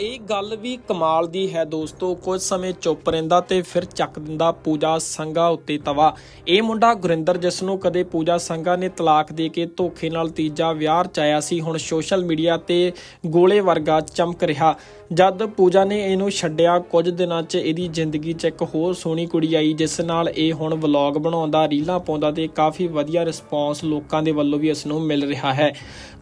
ਇਹ ਗੱਲ ਵੀ ਕਮਾਲ ਦੀ ਹੈ ਦੋਸਤੋ, ਕੁਝ ਸਮੇਂ ਚੁੱਪ ਰਹਿੰਦਾ ਤੇ ਫਿਰ ਚੱਕ ਦਿੰਦਾ ਪੂਜਾ ਸੰਘਾ ਉੱਤੇ ਤਵਾ। ਇਹ ਮੁੰਡਾ ਗੁਰਿੰਦਰ, ਜਿਸ ਨੂੰ ਕਦੇ ਪੂਜਾ ਸੰਘਾ ਨੇ ਤਲਾਕ ਦੇ ਕੇ ਧੋਖੇ ਨਾਲ ਤੀਜਾ ਵਿਆਹ ਰਚਾਇਆ ਸੀ, ਹੁਣ ਸੋਸ਼ਲ ਮੀਡੀਆ ਤੇ ਗੋਲੇ ਵਰਗਾ ਚਮਕ ਰਿਹਾ। ਜਦ ਪੂਜਾ ਨੇ ਇਹਨੂੰ ਛੱਡਿਆ, ਕੁਝ ਦਿਨਾਂ 'ਚ ਇਹਦੀ ਜ਼ਿੰਦਗੀ 'ਚ ਇੱਕ ਹੋਰ ਸੋਹਣੀ ਕੁੜੀ ਆਈ, ਜਿਸ ਨਾਲ ਇਹ ਹੁਣ ਵਲੌਗ ਬਣਾਉਂਦਾ, ਰੀਲਾਂ ਪਾਉਂਦਾ ਤੇ ਕਾਫੀ ਵਧੀਆ ਰਿਸਪੌਂਸ ਲੋਕਾਂ ਦੇ ਵੱਲੋਂ ਵੀ ਇਸ ਨੂੰ ਮਿਲ ਰਿਹਾ ਹੈ।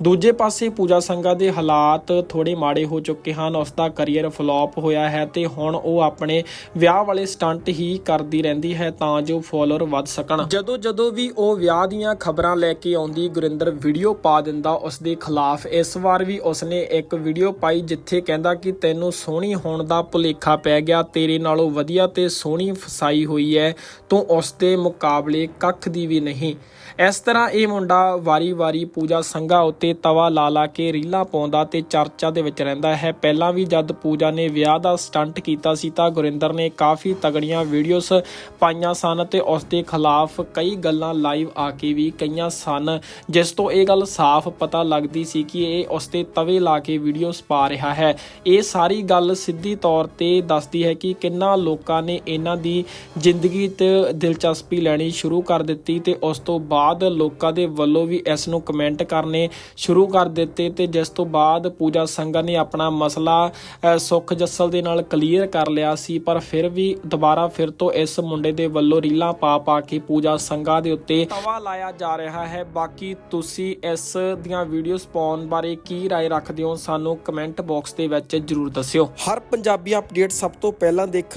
ਦੂਜੇ ਪਾਸੇ ਪੂਜਾ ਸੰਘਾ ਦੇ ਹਾਲਾਤ ਥੋੜੇ ਮਾੜੇ ਹੋ ਚੁੱਕੇ ਹਨ ਉਸ ਦਾ ਕੈਰੀਅਰ ਫਲॉप ਹੋਇਆ ਹੈ ਤੇ ਹੁਣ ਉਹ ਆਪਣੇ ਵਿਆਹ ਵਾਲੇ ਸਟੰਟ ਹੀ ਕਰਦੀ ਰਹਿੰਦੀ ਹੈ ਤਾਂ ਜੋ ਫਾਲੋਅਰ ਵੱਧ ਸਕਣ। ਜਦੋਂ ਜਦੋਂ ਵੀ ਉਹ ਵਿਆਹ ਦੀਆਂ ਖਬਰਾਂ ਲੈ ਕੇ ਆਉਂਦੀ, ਗੁਰਿੰਦਰ ਵੀਡੀਓ ਪਾ ਦਿੰਦਾ ਉਸ ਦੇ ਖਿਲਾਫ। ਇਸ ਵਾਰ ਵੀ ਉਸਨੇ ਇੱਕ ਵੀਡੀਓ ਪਾਈ ਜਿੱਥੇ ਕਹਿੰਦਾ ਕਿ ਤੈਨੂੰ ਸੋਹਣੀ ਹੋਣ ਦਾ ਭੁਲੇਖਾ ਪੈ ਗਿਆ, ਤੇਰੇ ਨਾਲੋਂ ਵਧੀਆ ਤੇ ਸੋਹਣੀ ਫਸਾਈ ਹੋਈ ਹੈ ਤੂੰ ਉਸ ਦੇ ਮੁਕਾਬਲੇ ਕੱਖ ਦੀ ਵੀ ਨਹੀਂ। ਇਸ ਤਰ੍ਹਾਂ ਇਹ ਮੁੰਡਾ ਵਾਰੀ-ਵਾਰੀ ਪੂਜਾ ਸੰਘਾ ਉੱਤੇ ਤਵਾ ਲਾ ਲਾ ਕੇ ਰੀਲਾਂ ਪਾਉਂਦਾ ਤੇ ਚਰਚਾ ਦੇ ਵਿੱਚ ਰਹਿੰਦਾ ਹੈ। ਪਹਿਲਾਂ ਵੀ ਜਦ ਪੂਜਾ ਨੇ ਵਿਆਹ ਦਾ ਸਟੰਟ ਕੀਤਾ ਸੀ ਤਾਂ ਗੁਰਿੰਦਰ ਨੇ ਕਾਫੀ ਤਗੜੀਆਂ ਵੀਡੀਓਜ਼ ਪਾਈਆਂ ਸਨ ਤੇ ਉਸ ਦੇ ਖਿਲਾਫ ਕਈ ਗੱਲਾਂ ਲਾਈਵ ਆ ਕੇ ਵੀ ਕਈਆਂ ਸਨ, ਜਿਸ ਤੋਂ ਇਹ ਗੱਲ ਸਾਫ਼ ਪਤਾ ਲੱਗਦੀ ਸੀ ਕਿ ਇਹ ਉਸ ਤੇ ਤਵੇ ਲਾ ਕੇ ਵੀਡੀਓਜ਼ ਪਾ ਰਿਹਾ ਹੈ। ਇਹ ਸਾਰੀ ਗੱਲ ਸਿੱਧੀ ਤੌਰ ਤੇ ਦੱਸਦੀ ਹੈ ਕਿ ਕਿੰਨਾ ਲੋਕਾਂ ਨੇ ਇਹਨਾਂ ਦੀ ਜ਼ਿੰਦਗੀ ਤੇ ਦਿਲਚਸਪੀ ਲੈਣੀ ਸ਼ੁਰੂ ਕਰ ਦਿੱਤੀ ਤੇ ਉਸ ਤੋਂ ਬਾਅਦ ਲੋਕਾਂ ਦੇ ਵੱਲੋਂ ਵੀ ਇਸ ਨੂੰ ਕਮੈਂਟ ਕਰਨੇ ਸ਼ੁਰੂ ਕਰ ਦਿੱਤੇ ਤੇ ਜਿਸ ਤੋਂ ਬਾਅਦ ਪੂਜਾ ਸੰਘਾ ਨੇ ਆਪਣਾ ਮਸਲਾ ਅ, ਸੁੱਖ ਜੱਸਲ ਦੇ ਨਾਲ ਕਲੀਅਰ ਕਰ ਲਿਆ ਸੀ ਪਰ ਫਿਰ ਵੀ ਦੁਬਾਰਾ ਫਿਰ ਤੋਂ ਇਸ ਮੁੰਡੇ ਦੇ ਵੱਲੋਂ ਰੀਲਾਂ ਪਾ ਪਾ ਕੇ ਪੂਜਾ ਸੰਘਾ ਦੇ ਉੱਤੇ ਤਵਾ ਲਾਇਆ ਜਾ ਰਿਹਾ ਹੈ ਬਾਕੀ ਤੁਸੀਂ ਇਸ ਦੀਆਂ ਵੀਡੀਓਜ਼ ਪਾਉਣ ਬਾਰੇ ਕੀ رائے ਰੱਖਦੇ ਹੋ ਸਾਨੂੰ ਕਮੈਂਟ ਬਾਕਸ ਦੇ ਵਿੱਚ ਜਰੂਰ ਦੱਸਿਓ ਹਰ ਪੰਜਾਬੀ ਅਪਡੇਟ ਸਭ ਤੋਂ ਪਹਿਲਾਂ ਦੇਖਣ